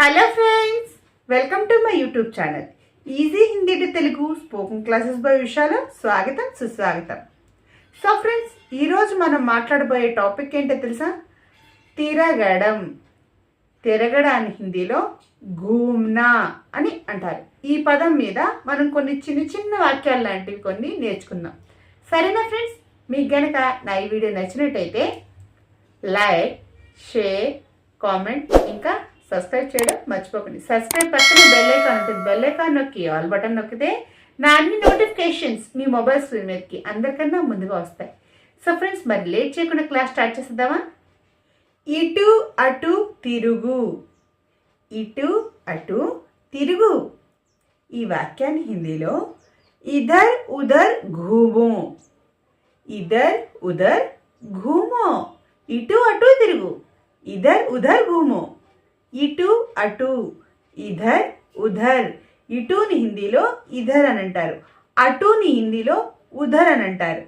Hello friends welcome to my YouTube channel. Easy Hindi to Telugu spoken classes by విషయాలు స్వాగతం సుస్వాగతం. So friends ఈరోజు మనం మాట్లాడబోయే topic ఏంటో తెలుసా? తిరగడం. తిరగడాన్ని హిందీలో ఘూమ్నా అని అంటారు. ఈ పదం మీద మనం కొన్ని చిన్న చిన్న వాక్యాలు లాంటివి కొన్ని నేర్చుకుందాం. సరేనా ఫ్రెండ్స్? మీకు గనక నా ఈ వీడియో నచ్చినట్టయితే లైక్ షేర్ కామెంట్ ఇంకా సబ్స్క్రైబ్ చేయడం మర్చిపోకండి. సబ్స్క్రైబ్ పక్కన బెల్ ఐకాన్ ఉంటుంది. బెల్ ఐకాన్ నొక్కి ఆల్ బటన్ నొక్కితే నా అన్ని నోటిఫికేషన్స్ మీ మొబైల్ స్క్రీన్ మీదకి అందరికన్నా ముందుగా వస్తాయి. సో ఫ్రెండ్స్ మరి లేట్ చేయకుండా క్లాస్ స్టార్ట్ చేసేద్దామా? ఇటు అటు తిరుగు. ఇటు అటు తిరుగు. ఈ వాక్యాన్ని హిందీలో ఇధర్ ఉధర్ ఘూమో. ఇధర్ ఉధర్ ఘూమో. ఇటు అటు తిరుగు. ఇధర్ ఉధర్ ఘూమో. ఇటు అటు ఇధర్ ఉధర్. ఇటుని హిందీలో ఇధర్ అని అంటారు. అటుని హిందీలో ఉధర్ అని అంటారు.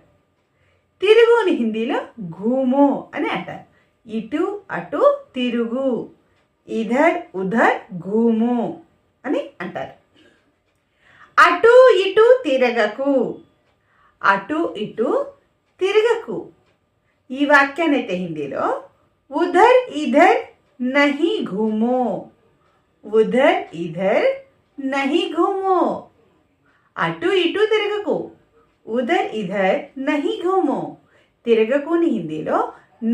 తిరుగుని హిందీలో ఘూమో అని అంటారు. ఇటు అటు తిరుగు. ఇధర్ ఉధర్ ఘూమో అని అంటారు. అటు ఇటు తిరగకు. అటు ఇటు తిరగకు. ఈ వాక్యాన్ని అయితే హిందీలో ఉధర్ ఇధర్ नहीं घूमो। ఉధర్ ఇధర్ నహి ఘూమో అటు ఇటు తిరగకు ఉధర్ ఇధర్ నహి ఘూమో తిరగకుని హిందీలో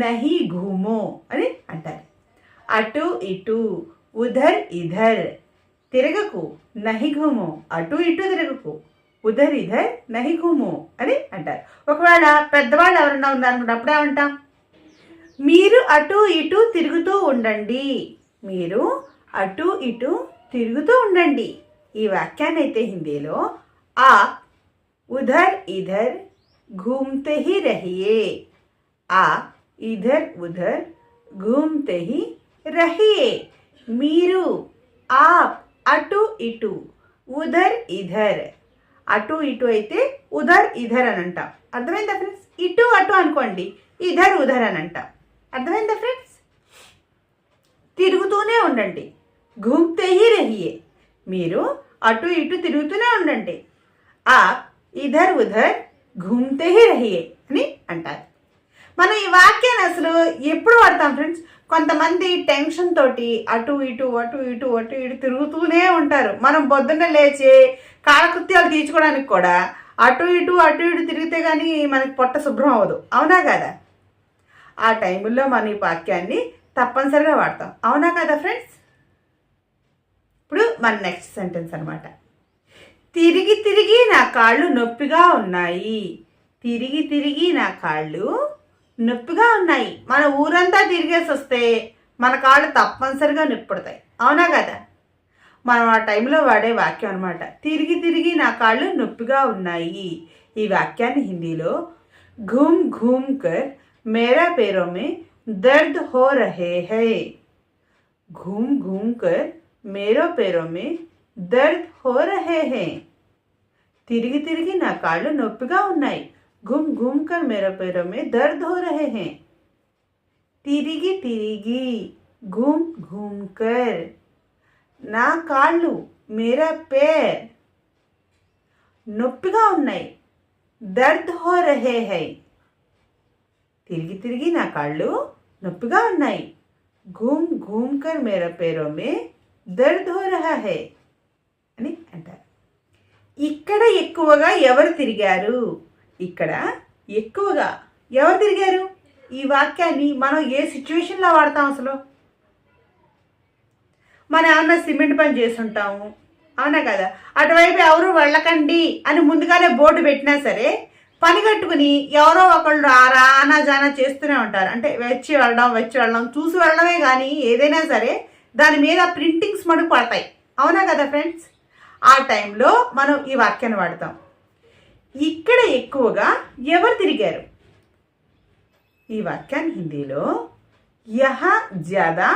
నహి ఘూమో అని అంటారు అటు ఇటు ఉధర్ ఇధర్ తిరగకు నహి ఘూమో అటు ఇటు తిరగకు ఉధర్ ఇధర్ నహి ఘూమో అని అంటారు ఒకవేళ పెద్దవాళ్ళు ఎవరన్నా ఉన్నారనుకున్నప్పుడు ఏమంటాం మీరు అటు ఇటు తిరుగుతూ ఉండండి. మీరు అటు ఇటు తిరుగుతూ ఉండండి. ఈ వాక్యాన్నైతే హిందీలో ఆ ఉధర్ ఇధర్ ఘూమ్తే హి రహియే. ఆ ఇధర్ ఉధర్ ఘూమ్తే హి రహియే. మీరు ఆప్ అటు ఇటు ఉధర్ ఇధర్. అటు ఇటు అయితే ఉధర్ ఇధర్ అని అంటాం అర్థమైందా ఫ్రెండ్స్ ఇటు అటు అనుకోండి ఇధర్ ఉధర్ అని అంటాం అర్థమైందా ఫ్రెండ్స్? తిరుగుతూనే ఉండండి. ఘూమ్తే హీ రహియే. మీరు అటు ఇటు తిరుగుతూనే ఉండండి. ఆ ఇధర్ ఉధర్ ఘూమ్తే హీ రహియే అని అంటారు. మనం ఈ వాక్యాన్ని అసలు ఎప్పుడు వాడతాం ఫ్రెండ్స్? కొంతమంది టెన్షన్ తోటి అటు ఇటు అటు ఇటు అటు ఇటు తిరుగుతూనే ఉంటారు. మనం పొద్దున్న లేచి కాలకృత్యాలు తీర్చుకోవడానికి కూడా అటు ఇటు అటు ఇటు తిరిగితే కానీ మనకి పొట్ట శుభ్రం అవ్వదు. అవునా కదా? ఆ టైముల్లో మనం ఈ వాక్యాన్ని తప్పనిసరిగా వాడతాం. అవునా కదా ఫ్రెండ్స్? ఇప్పుడు మన నెక్స్ట్ సెంటెన్స్ అనమాట తిరిగి తిరిగి నా కాళ్ళు నొప్పిగా ఉన్నాయి. తిరిగి తిరిగి నా కాళ్ళు నొప్పిగా ఉన్నాయి. మన ఊరంతా తిరిగేసి వస్తే మన కాళ్ళు తప్పనిసరిగా నొప్పిడతాయి. అవునా కదా? మనం ఆ టైంలో వాడే వాక్యం అనమాట తిరిగి తిరిగి నా కాళ్ళు నొప్పిగా ఉన్నాయి. ఈ వాక్యాన్ని హిందీలో ఘూమ్ ఘూమ్ కర్ మేరా పేరో మే దర్ద్ హో రహే హై घूम घूम कर मेरो పేరో మే దర్ద్ హో రహే హే తిరిగి తిరిగి నా కాళ్ళు నొప్పిగా ఉన్నాయి घूम घूम कर मेरो पैरों में दर्द हो रहे हैं తిరిగి తిరిగి घूम घूम कर నా కాళ్ళు మేరా పేర్ నొప్పిగా ఉన్నాయి దర్ద్ హో రహే హై తిరిగి తిరిగి నా కాళ్ళు నొప్పిగా ఉన్నాయి. ఘూమ్ ఘూమ్ కర్ మేర పేరోమే దర్ద్ హో రహా హే అని అంటారు. ఇక్కడ ఎక్కువగా ఎవరు తిరిగారు? ఇక్కడ ఎక్కువగా ఎవరు తిరిగారు? ఈ వాక్యాన్ని మనం ఏ సిచ్యువేషన్లో వాడతాం అసలు? మన ఏమన్నా సిమెంట్ పని చేస్తుంటాము. అవునా కదా? అటువైపు ఎవరు వెళ్ళకండి అని ముందుగానే బోర్డు పెట్టినా సరే పని కట్టుకుని ఎవరో ఒకళ్ళు ఆరా అనా జానా చేస్తూనే ఉంటారు. అంటే వచ్చి వెళ్ళడం వచ్చి వెళ్ళడం చూసి వెళ్ళడమే కానీ ఏదైనా సరే దాని మీద ప్రింటింగ్స్ మడు పడతాయి. అవునా కదా ఫ్రెండ్స్? ఆ టైంలో మనం ఈ వాక్యాన్ని వాడతాం. ఇక్కడ ఎక్కువగా ఎవరు తిరిగారు? ఈ వాక్యాన్ని హిందీలో యహ జ్యాదా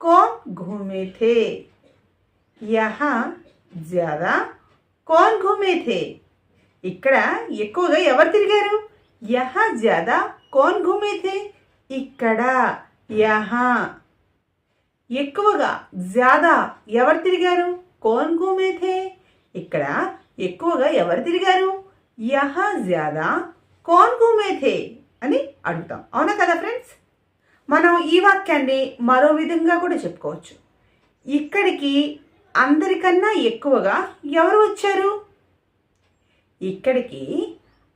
కోన్ ఘూమేథే. యహ జ్యాదా కోన్ ఘూమేథే. ఇక్కడ ఎక్కువగా ఎవరు తిరిగారు? యహా జ్యాదా కోన్ ఘూమేథే ఇక్కడ యహా. ఎక్కువగా జ్యాదా ఎవరు తిరిగారు? కోన్ ఘూమేథే ఇక్కడ ఎక్కువగా ఎవరు తిరిగారు? యహా జ్యాదా కోన్ ఘూమేథే అని అడుగుతాం. అవునా కదా ఫ్రెండ్స్? మనం ఈ వాక్యాన్ని మరో విధంగా కూడా చెప్పుకోవచ్చు. ఇక్కడికి అందరికన్నా ఎక్కువగా ఎవరు వచ్చారు? ఇక్కడికి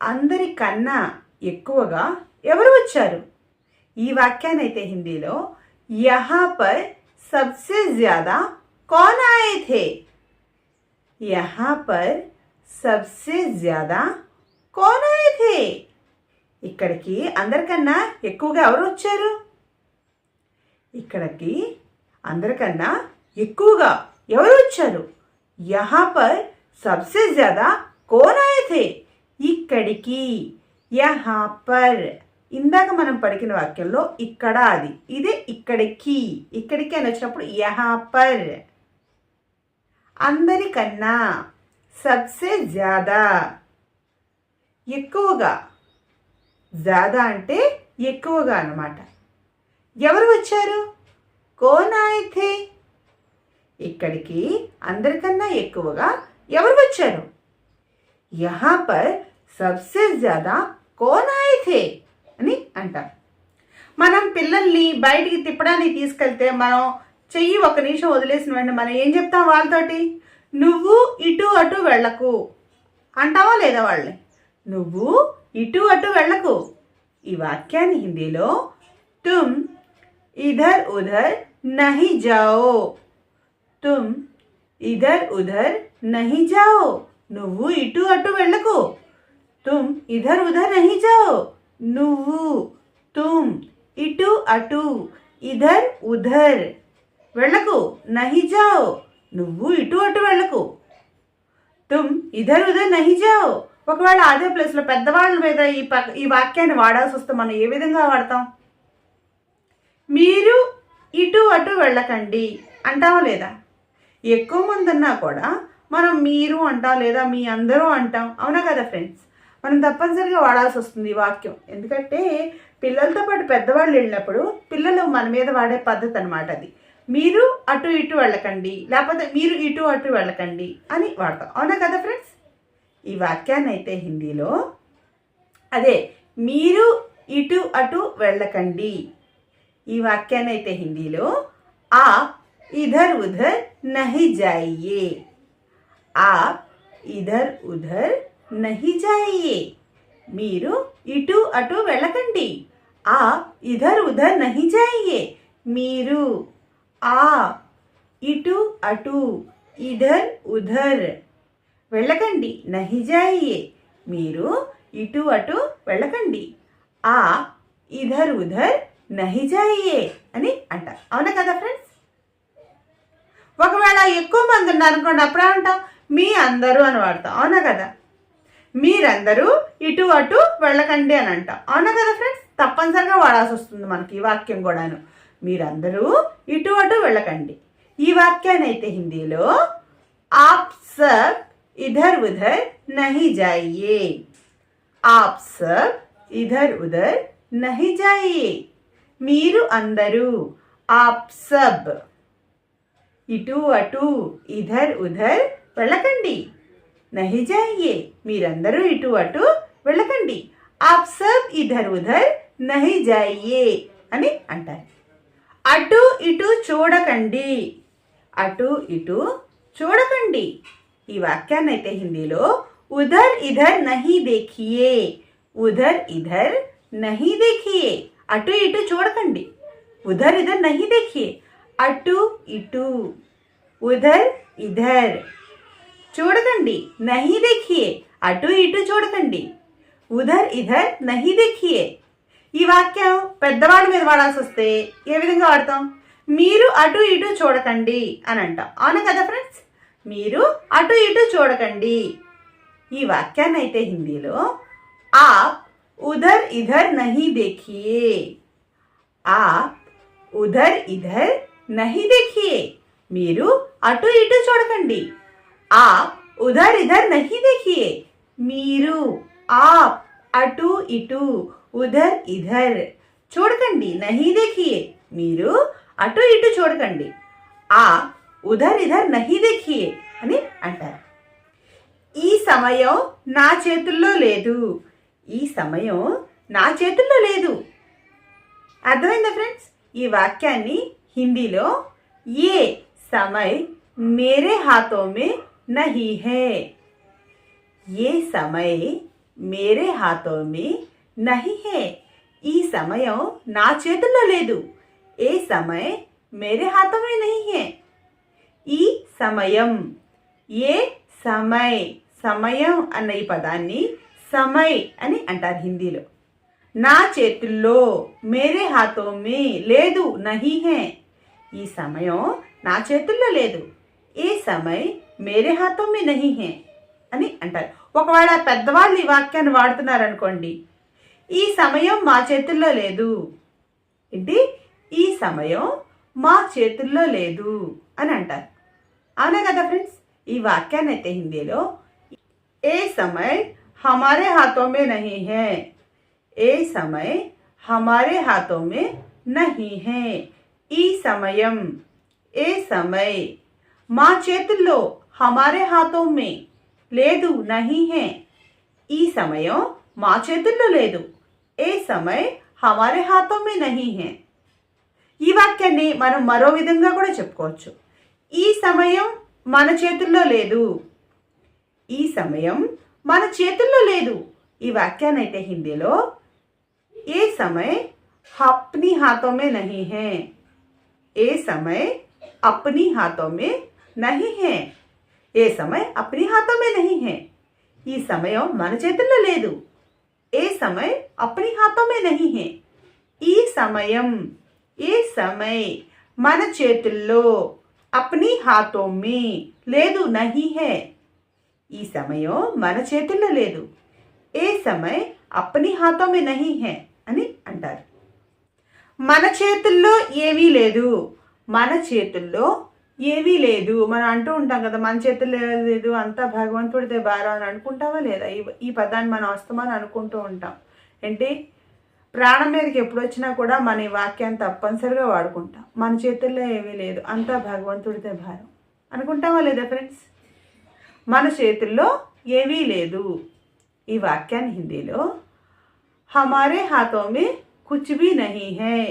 అందరికన్నా ఎక్కువగా ఎవరు వచ్చారు? ఈ వాక్యానైతే హిందీలో యహా పర్ సబ్సే జ్యాదా కౌన్ ఆయే థే? యహా పర్ సబ్సే జ్యాదా కౌన్ ఆయే థే? ఇక్కడికి అందరికన్నా ఎక్కువగా ఎవరు వచ్చారు? ఇక్కడికి అందరికన్నా ఎక్కువగా ఎవరు వచ్చారు? యహా పర్ సబ్సే జ్యాదా కోన్ అయితే ఇక్కడికి. యహా పర్. ఇందాక మనం పడికిన వాక్యంలో ఇక్కడ అది. ఇదే ఇక్కడికి. ఇక్కడికి అని వచ్చినప్పుడు యహా పర్. అందరికన్నా సబ్సే జాదా. ఎక్కువగా. జాదా అంటే ఎక్కువగా అనమాట ఎవరు వచ్చారు? కోనాయితే. ఇక్కడికి అందరికన్నా ఎక్కువగా ఎవరు వచ్చారు? యహా పర్ సబ్సే జ్యాదా కోన్ ఆయే థే అని అంటాం మనం పిల్లల్ని బయటికి తిప్పడానికి తీసుకెళ్తే మనం చెయ్యి ఒక నిమిషం వదిలేసిన వెంటనే మనం ఏం చెప్తాం వాళ్ళతోటి? నువ్వు ఇటు అటు వెళ్ళకు. అంటావా లేదా వాళ్ళని? నువ్వు ఇటు అటు వెళ్ళకు. ఈ వాక్యాన్ని హిందీలో తుమ్ ఇధర్ ఉధర్ నహి జాओ తుమ్ ఇధర్ ఉధర్ నహి జాओ నువ్వు ఇటు అటు వెళ్ళకు. తుమ్ ఇధర్ ఉధర్ నహి జావు. నువ్వు తుమ్ ఇటు అటు ఇధర్ ఉధర్ వెళ్ళకు నహి జావ్. నువ్వు ఇటు అటు వెళ్ళకు. తుమ్ ఇధర్ ఉధర్ నహి జావు. ఒకవేళ అదే ప్లేస్లో పెద్దవాళ్ళ మీద ఈ ప ఈ వాక్యాన్ని వాడాల్సి వస్తే మనం ఏ విధంగా వాడతాం? మీరు ఇటు అటు వెళ్ళకండి. అంటావా లేదా? ఎక్కువ మంది అన్నా కూడా మనం మీరు అంటాం లేదా మీ అందరూ అంటాం. అవునా కదా ఫ్రెండ్స్? మనం తప్పనిసరిగా వాడాల్సి వస్తుంది ఈ వాక్యం. ఎందుకంటే పిల్లలతో పాటు పెద్దవాళ్ళు వెళ్ళినప్పుడు పిల్లలు మన మీద వాడే పద్ధతి అనమాట అది. మీరు అటు ఇటు వెళ్ళకండి. లేకపోతే మీరు ఇటు అటు వెళ్ళకండి అని వాడతాం. అవునా కదా ఫ్రెండ్స్? ఈ వాక్యాన్ని అయితే హిందీలో అదే మీరు ఇటు అటు వెళ్ళకండి. ఈ వాక్యాన్ని అయితే హిందీలో ఆ ఇధర్ ఉధర్ నహి జాయే. ఆప్ ఇధర్ ఉధర్ నహి జాయియే మీరు ఇటు అటు వెళ్ళకండి ఆ ఇధర్ ఉధర్ నహి జాయియే మీరు ఆ ఇటు అటు ఇధర్ ఉధర్ వెళ్ళకండి నహి జాయియే మీరు ఇటు అటు వెళ్ళకండి ఆ ఇధర్ ఉధర్ నహి అని అంటారు। అవునా కదా ఫ్రెండ్స్ ఒకవేళ ఎక్కువ మంది ఉన్నారనుకోండి అనుకోండి అంటాం మీ అందరూ అని వాడతాం. అవునా కదా? మీరందరూ ఇటు అటు వెళ్ళకండి అని అంటాం. అవునా కదా ఫ్రెండ్స్? తప్పనిసరిగా వాడాల్సి వస్తుంది మనకి ఈ వాక్యం కూడాను. మీరందరూ ఇటు అటు వెళ్ళకండి. ఈ వాక్యాన్ని అయితే హిందీలో ఆప్ సబ్ ఇధర్ ఉధర్ నహి జాయే. ఆప్ సబ్ ఇధర్ ఉధర్ నహి జాయే. మీరు అందరూ ఆప్ సబ్ ఇటు అటు ఇధర్ ఉధర్ వెళ్ళకండి. నహి జాయియే మీరందరూ ఇటు అటు వెళ్ళకండి. ఆప్ సబ్ ఇధర్ ఉధర్ నహి జాయియే అని అంటారు. అటు ఇటు చూడకండి. అటు ఇటు చూడకండి. ఈ వాక్యాన్ని అయితే హిందీలో ఉధర్ ఇధర్ నహి దేఖియే ఉధర్ ఇధర్ నహి దేఖియే అటు ఇటు చూడకండి. ఉధర్ ఇధర్ నహి దేఖియే అటు ఇటు ఉధర్ ఇధర్ చూడకండి నహి దేఖియే. అటు ఇటు చూడకండి. ఉధర్ ఇధర్ నహి దేఖియే. ఈ వాక్యం పెద్దవాళ్ళ మీద వాడాల్సి వస్తే ఏ విధంగా వాడతాం? మీరు అటు ఇటు చూడకండి అని అంటాం. అవును కదా ఫ్రెండ్స్ మీరు అటు ఇటు చూడకండి. ఈ వాక్యాన్ని అయితే హిందీలో ఆప్ ఉధర్ ఇధర్ నహి దేఖియే. ఆప్ ఉధర్ ఇధర్ నహి దేఖియే. మీరు అటు ఇటు చూడకండి. ఆప్ ఉధర్ ఇధర్ नहीं देखिए। మీరు ఆప్ అటు ఇటు ఉధర్ ఇధర్ చూడకండి నహి దేఖియే మీరు అటు ఇటు చూడకండి ఆ ఉధర్ ఇధర్ నహి దేఖియే అని అంటారు ఈ సమయం నా చేతుల్లో లేదు ఈ సమయం నా చేతుల్లో లేదు అర్థమైందా ఫ్రెండ్స్? ఈ వాక్యాన్ని హిందీలో ఏ సమయ్ మేరే హాతో మే नहीं है। ఏ సమయ్ మేరే హాతో మే నహీ హే ఈ సమయం నా చేతుల్లో లేదు ఏ సమయ్ మేరే హాతో మే నహీ హే ఈ సమయం ఏ సమయ్ సమయం అన్న ఈ పదాన్ని సమయ్ అని అంటారు హిందీలో నా చేతుల్లో మేరే హాతో మే లేదు నహీ హే ఈ సమయం నా చేతుల్లో లేదు ఈ సమయ్ మేరే హాతో మీ నహి హే అని అంటారు. ఒకవేళ పెద్దవాళ్ళు ఈ వాక్యాన్ని వాడుతున్నారనుకోండి ఈ సమయం మా చేతుల్లో లేదు. ఏంటి? ఈ సమయం మా చేతుల్లో లేదు అని అంటారు. అవునా కదా ఫ్రెండ్స్? ఈ వాక్యాన్ని అయితే హిందీలో ఏ సమయ హమారే హాతో మే నహీ హే ఏ సమయ హమారే హాతో మే నహీ హే ఈ సమయం ఏ సమయ మా చేతుల్లో హమారే హాతో మే లేదు నహీ హే. ఈ సమయం మా చేతుల్లో లేదు. ఏ సమయ హమారే హాతో మే నహీ హే. ఈ వాక్యాన్ని మనం మరో విధంగా కూడా చెప్పుకోవచ్చు. ఈ సమయం మన చేతుల్లో లేదు. ఈ సమయం మన చేతుల్లో లేదు. ఈ వాక్యాన్ని అయితే హిందీలో ఏ సమయ అప్ని హాతో మే నహీ హే. ఏ సమయ అప్ని హాతో మే नहीं है ఏ సమయ अपनी हाथों में नहीं है ఈ సమయం మన చేతుల్లో లేదు ఏ సమయ अपनी हाथों में नहीं है ఈ సమయం ఏ సమయ మన చేతుల్లో अपनी हाथों में లేదు नहीं है ఈ సమయం మన చేతుల్లో లేదు ఏ సమయ అప్ని హాతో మే నహీ హే అని అంటారు మన చేతుల్లో ఏమీ లేదు మన చేతుల్లో ఏమీ లేదు మనం అంటూ ఉంటాం కదా మన చేతుల్లో లేదు అంతా భగవంతుడిదే భారం అని అనుకుంటావా లేదా ఈ ఈ పదాన్ని మనం వస్తామని అనుకుంటూ ఉంటాం ఏంటి ప్రాణం మీదకి ఎప్పుడు వచ్చినా కూడా మన ఈ వాక్యాన్ని తప్పనిసరిగా వాడుకుంటాం మన చేతుల్లో ఏమీ లేదు అంతా భగవంతుడిదే భారం అనుకుంటావా లేదా ఫ్రెండ్స్ మన చేతుల్లో ఏమీ లేదు ఈ వాక్యాన్ని హిందీలో हमारे हाथों में कुछ भी नहीं है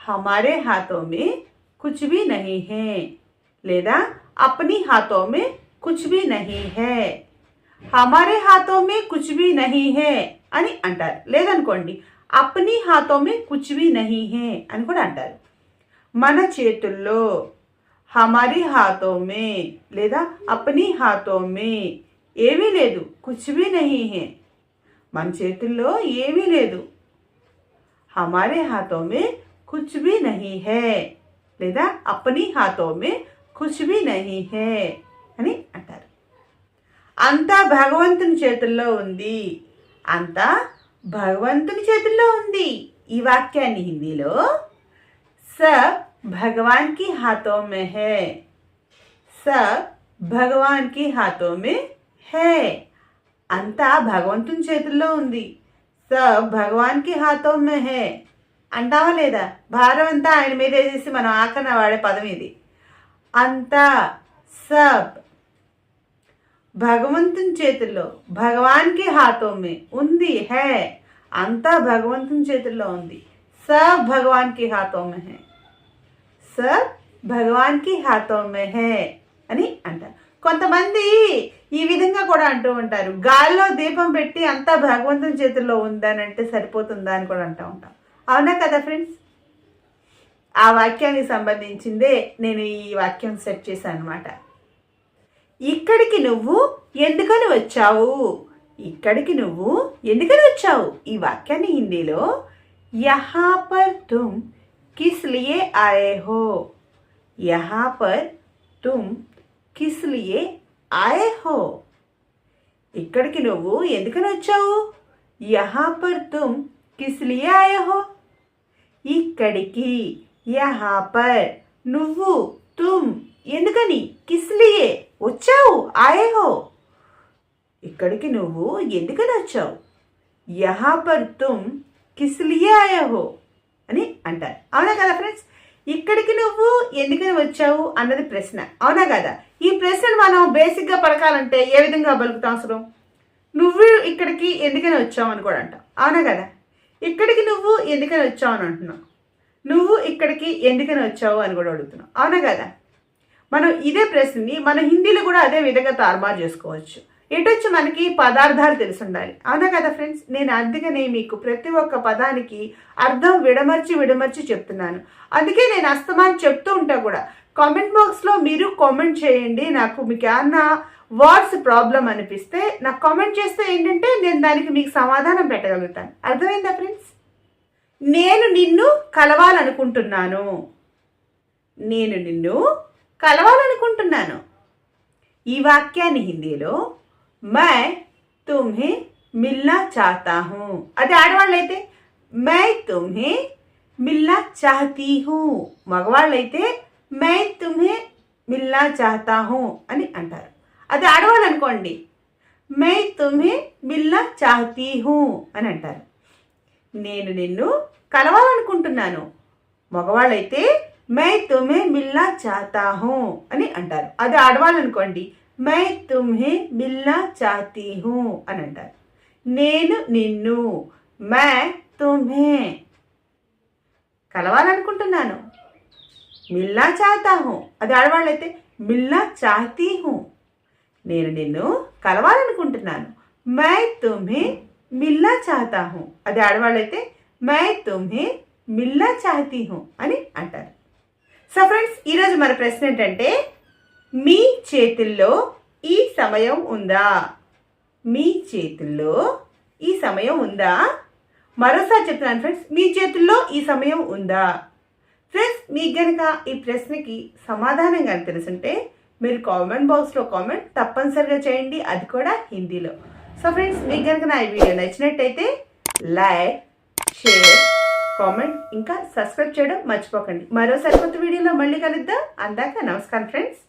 हमारे हाथों में कुछ भी नहीं है లేదా अपनी हाथों में कुछ भी नहीं है हमारे हाथों में कुछ भी नहीं है అని అంటారు లేదనుకోండి అప్ని హాతో మే కుచ్ భీ నహీ హే అని కూడా అంటారు మన చేతుల్లో హమారి హాతో మే లేదా అప్ని హాతో మే ఏమీ లేదు కుచ్ భీ నహీ హే మన చేతుల్లో ఏమీ లేదు హమారే హాతో మే కుచ్ భీ నహీ హే లేదా అప్ని హాతో కుష్బీ నహి హే అని అంటారు. అంతా భగవంతుని చేతుల్లో ఉంది. అంతా భగవంతుని చేతుల్లో ఉంది. ఈ వాక్యాన్ని హిందీలో సబ్ భగవాన్కి హాతో మే హే. సబ్ భగవాన్కి హాతో మే హే. అంతా భగవంతుని చేతుల్లో ఉంది. సబ్ భగవాన్కి హాతో మే హే. అంటావా లేదా? భారం అంతా ఆయన మీద వేసేసి మనం ఆకన వాడే పదం ఇది. అంతా సబ్. భగవంతుని చేతుల్లో భగవాన్కి హాతోమే ఉంది హే. అంతా భగవంతుని చేతుల్లో ఉంది. సబ్ భగవాన్కి హాతోమే హే. సబ్ భగవాన్కి హాతోమే హే అని అంటారు. కొంతమంది ఈ విధంగా కూడా అంటూ ఉంటారు. గాల్లో దీపం పెట్టి అంతా భగవంతుని చేతుల్లో ఉందని అంటే సరిపోతుందా అని కూడా అంటూ ఉంటాం. అవునా కదా ఫ్రెండ్స్ ఆ వాక్యానికి సంబంధించిందే నేను ఈ వాక్యం సెట్ చేశాను అనమాట ఇక్కడికి నువ్వు ఎందుకని వచ్చావు? ఇక్కడికి నువ్వు ఎందుకని వచ్చావు? ఈ వాక్యాన్ని హిందీలో యహా పర్ తుమ్ కిస్ ఆయే హో యహా పర్ తుమ్ కిస్ ఆయే హో ఇక్కడికి నువ్వు ఎందుకని వచ్చావు? యహా పర్ తుమ్ కిస్ ఆయే హో ఇక్కడికి యహా పర్ నువ్వు తుమ్ ఎందుకని? కిస్లియే. వచ్చావు ఆయహో. ఇక్కడికి నువ్వు ఎందుకని వచ్చావు? యహా పర్ తుమ్ కిస్లియే ఆయహో అని అంటారు. అవునా కదా ఫ్రెండ్స్? ఇక్కడికి నువ్వు ఎందుకని వచ్చావు అన్నది ప్రశ్న. అవునా కదా? ఈ ప్రశ్నను మనం బేసిక్గా పలకాలంటే ఏ విధంగా పలుకుతాం అసలు? నువ్వు ఇక్కడికి ఎందుకని వచ్చావు అని కూడా అంటాం. అవునా కదా? ఇక్కడికి నువ్వు ఎందుకని వచ్చావు అని అంటున్నావు నువ్వు ఇక్కడికి ఎందుకని వచ్చావు అని కూడా అడుగుతున్నావు. అవునా కదా? మనం ఇదే ప్రశ్నని మన హిందీలో కూడా అదే విధంగా తారుమారు చేసుకోవచ్చు. ఎటొచ్చి మనకి పదార్థాలు తెలిసి ఉండాలి అవునా కదా ఫ్రెండ్స్? నేను అందుకనే మీకు ప్రతి ఒక్క పదానికి అర్థం విడమర్చి విడమర్చి చెప్తున్నాను. అందుకే నేను అస్తమాన్ చెప్తూ ఉంటా కూడా. కామెంట్ బాక్స్లో మీరు కామెంట్ చేయండి. నాకు మీకు ఏమన్నా వర్డ్స్ ప్రాబ్లం అనిపిస్తే నాకు కామెంట్ చేస్తే ఏంటంటే నేను దానికి మీకు సమాధానం పెట్టగలుగుతాను. అర్థమైందా ఫ్రెండ్స్? నేను నిన్ను కలవాలనుకుంటున్నాను. నేను నిన్ను కలవాలనుకుంటున్నాను. ఈ వాక్యాన్ని హిందీలో మై తుమ్హే మిల్నా చాతా హూ అది ఆడవాళ్ళైతే మై తుమ్హే మిల్నా చాహతీ హూ మగవాళ్ళైతే మై తుమ్హే మిల్నా చాహతా హూ అని అంటారు. అది ఆడవాళ్ళు అనుకోండి మై తుమ్హే మిల్నా చాహతీ హూ అని అంటారు. నేను నిన్ను కలవాలనుకుంటున్నాను. మగవాళ్ళైతే మై తుమ్హే మిల్లా చాతా హూ అని అంటారు. అది ఆడవాళ్ళనుకోండి. మై తుమ్హే మిల్లా చాతీ హూ అని అంటారు. నేను నిన్ను మై తుమ్హే కలవాలనుకుంటున్నాను. మిల్లా చాతా హూ. అది ఆడవాళ్ళైతే మిల్లా చాతీ హూ. నేను నిన్ను కలవాలనుకుంటున్నాను. మై తుమ్హే మిల్నా చాతా హూ. అది ఆడవాళ్ళైతే మై తుమ్హే మిల్నా చాహతీ హూ అని అంటారు. సో ఫ్రెండ్స్ ఈరోజు మన ప్రశ్న ఏంటంటే మీ చేతుల్లో ఈ సమయం ఉందా? మీ చేతుల్లో ఈ సమయం ఉందా? మరోసారి చెప్తున్నాను ఫ్రెండ్స్ మీ చేతుల్లో ఈ సమయం ఉందా? ఫ్రెండ్స్ మీకు కనుక ఈ ప్రశ్నకి సమాధానం కనుక తెలుసుంటే మీరు కామెంట్ బాక్స్లో కామెంట్ తప్పనిసరిగా చేయండి. అది కూడా హిందీలో. సో ఫ్రెండ్స్ మీకు కనుక నా ఈ వీడియో నచ్చినట్టయితే లైక్ షేర్ కామెంట్ ఇంకా సబ్స్క్రైబ్ చేయడం మర్చిపోకండి. మరో సరికొత్త వీడియోలో మళ్ళీ కలుద్దాం. అందాక నమస్కారం ఫ్రెండ్స్